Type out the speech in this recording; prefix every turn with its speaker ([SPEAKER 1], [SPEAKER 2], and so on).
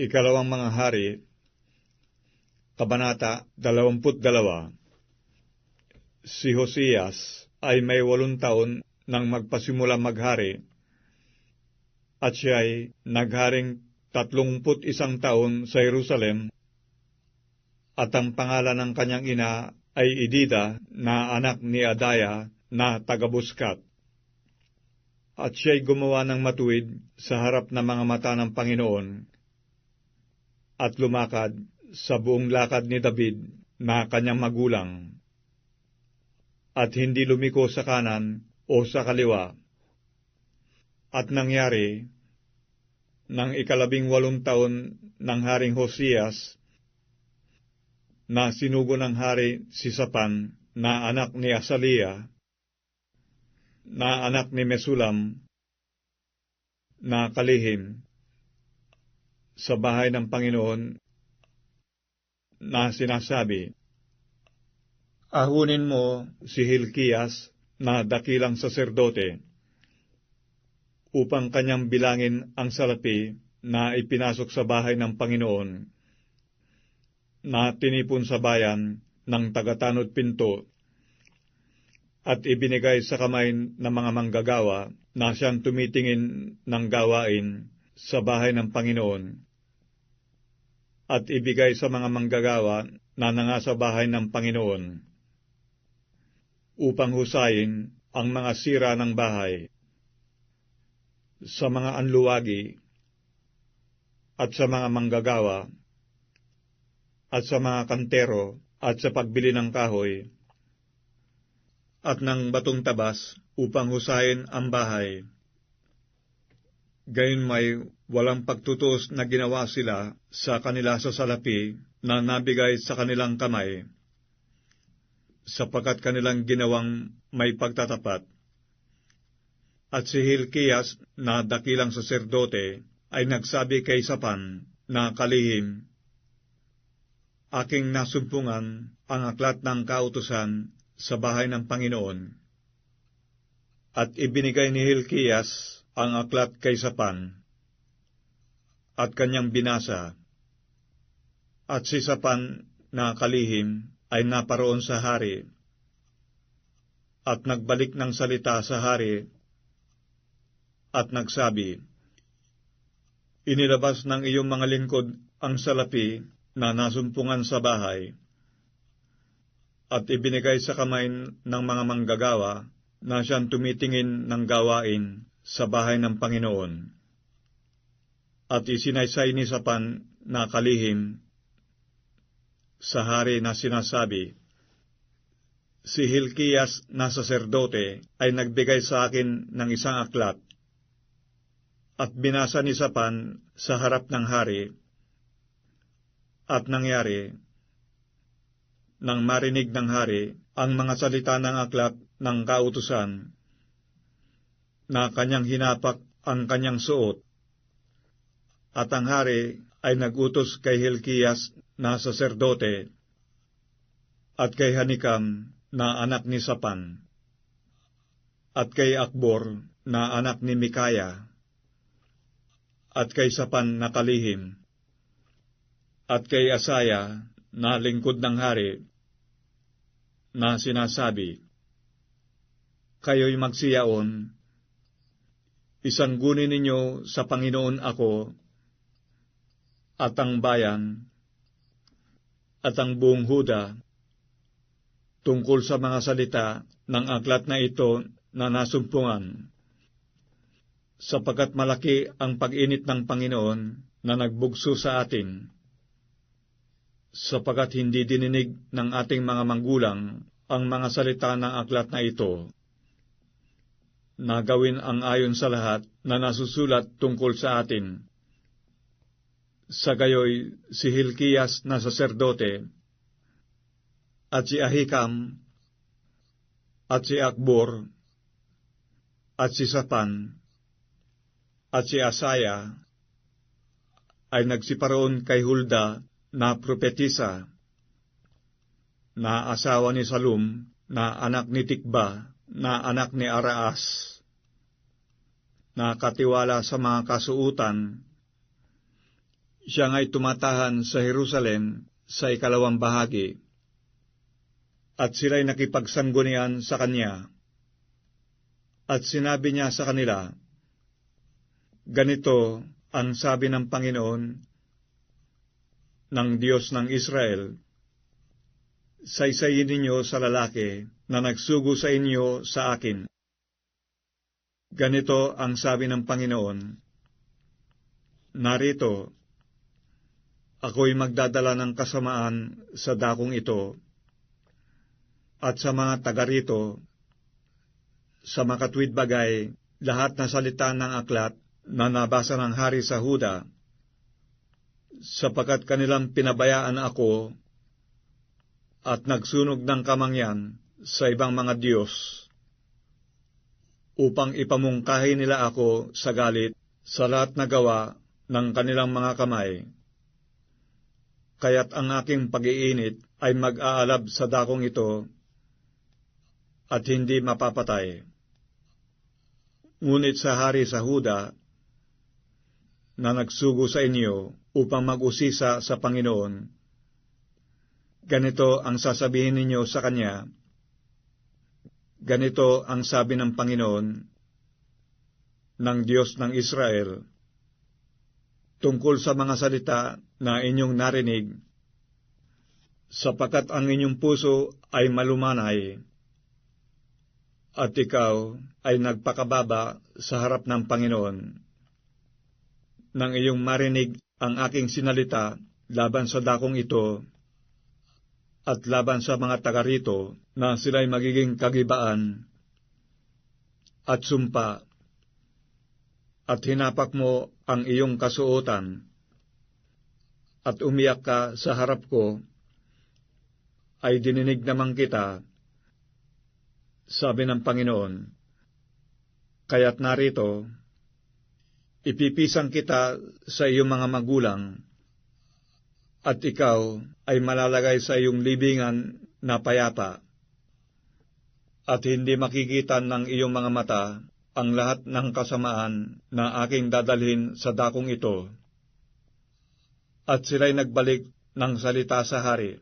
[SPEAKER 1] Ikalawang mga hari, Kabanata 22 Si Hosias ay may walong taon nang magpasimula maghari at siya ay nagharing tatlongput isang taon sa Jerusalem at ang pangalan ng kanyang ina ay Idida na anak ni Adaya na taga-Buskat. At siya'y gumawa ng matuwid sa harap ng mga mata ng Panginoon at lumakad sa buong lakad ni David na kanyang magulang at hindi lumiko sa kanan o sa kaliwa. At nangyari, ng ikalabing walong taon ng Haring Hosias, na sinugo ng hari si Sapan na anak ni Asalia, na anak ni Mesulam, na kalihim, sa bahay ng Panginoon na sinasabi, Ahunin mo si Hilkias na dakilang saserdote upang kanyang bilangin ang salapi na ipinasok sa bahay ng Panginoon na tinipon sa bayan ng tagatanod pinto at ibinigay sa kamay ng mga manggagawa na siyang tumitingin ng gawain sa bahay ng Panginoon at ibigay sa mga manggagawa na nangasa bahay ng Panginoon upang husayin ang mga sira ng bahay sa mga anluwagi at sa mga manggagawa at sa mga kantero at sa pagbili ng kahoy at ng batong tabas upang husayin ang bahay. Gayon may walang pagtutos na ginawa sila sa kanila sa salapi na nabigay sa kanilang kamay, sapagkat kanilang ginawang may pagtatapat. At si Hilkias na dakilang saserdote ay nagsabi kay Sapan na kalihim, Aking nasumpungan ang aklat ng kautusan sa bahay ng Panginoon. At ibinigay ni Hilkias ang aklat kay Sapan at kanyang binasa. At si Sapan na kalihim ay naparoon sa hari at nagbalik ng salita sa hari at nagsabi, Inilabas ng iyong mga lingkod ang salapi na nasumpungan sa bahay at ibinigay sa kamay ng mga manggagawa na siyang tumitingin ng gawain sa bahay ng Panginoon. At isinaysay ni Sapan na kalihim sa hari na sinasabi, Si Hilkias na saserdote ay nagbigay sa akin ng isang aklat at binasa ni Sapan sa harap ng hari at nangyari nang marinig ng hari ang mga salita ng aklat ng kautusan na kanyang hinapak ang kanyang suot. At ang hari ay nagutos kay Hilkias na saserdote at kay Hanikam na anak ni Sapan at kay Akbor na anak ni Mikaya at kay Sapan na kalihim at kay Asaya na lingkod ng hari na sinasabi, Kayo'y magsiyaon Isanggunin ninyo sa Panginoon ako at ang bayan at ang buong Huda tungkol sa mga salita ng aklat na ito na nasumpungan, sapagkat malaki ang pag-init ng Panginoon na nagbugso sa atin, sapagkat hindi dininig ng ating mga manggulang ang mga salita ng aklat na ito na gawin ang ayon sa lahat na nasusulat tungkol sa atin. Sa gayoy, si Hilkias na saserdote, at si Ahikam, at si Akbor, at si Sapan, at si Asaya, ay nagsiparoon kay Hulda na propetisa, na asawa ni Salum, na anak ni Tikba, na anak ni Araas na katiwala sa mga kasuutan, siya nga'y tumatahan sa Jerusalem sa ikalawang bahagi, at sila'y nakipagsanggunian sa kanya. At sinabi niya sa kanila, Ganito ang sabi ng Panginoon ng Diyos ng Israel, Saysayin ninyo sa lalaki na nagsugo sa inyo sa akin. Ganito ang sabi ng Panginoon, Narito, ako'y magdadala ng kasamaan sa dakong ito, at sa mga taga rito, sa makatwid bagay, lahat na salita ng aklat na nabasa ng hari sa Huda, sapagkat kanilang pinabayaan ako at nagsunog ng kamangyan sa ibang mga Diyos, upang ipamungkahi nila ako sa galit sa lahat na gawa ng kanilang mga kamay. Kaya't ang aking pag-iinit ay mag-aalab sa dakong ito at hindi mapapatay. Ngunit sa hari sa Huda, na nagsugo sa inyo upang mag-usisa sa Panginoon, ganito ang sasabihin ninyo sa Kanya, ganito ang sabi ng Panginoon, ng Diyos ng Israel, tungkol sa mga salita na inyong narinig, sapagkat ang inyong puso ay malumanay, at ikaw ay nagpakababa sa harap ng Panginoon. Nang iyong marinig ang aking sinalita laban sa dakong ito at laban sa mga taga rito na sila'y magiging kagibaan at sumpa. At hinapak mo ang iyong kasuotan at umiyak ka sa harap ko, ay dininig naman kita sabi ng Panginoon, Kaya't narito, ipipisang kita sa iyong mga magulang, at ikaw ay malalagay sa iyong libingan na payapa, at hindi makikita ng iyong mga mata ang lahat ng kasamaan na aking dadalhin sa dakong ito. At sila'y nagbalik ng salita sa hari.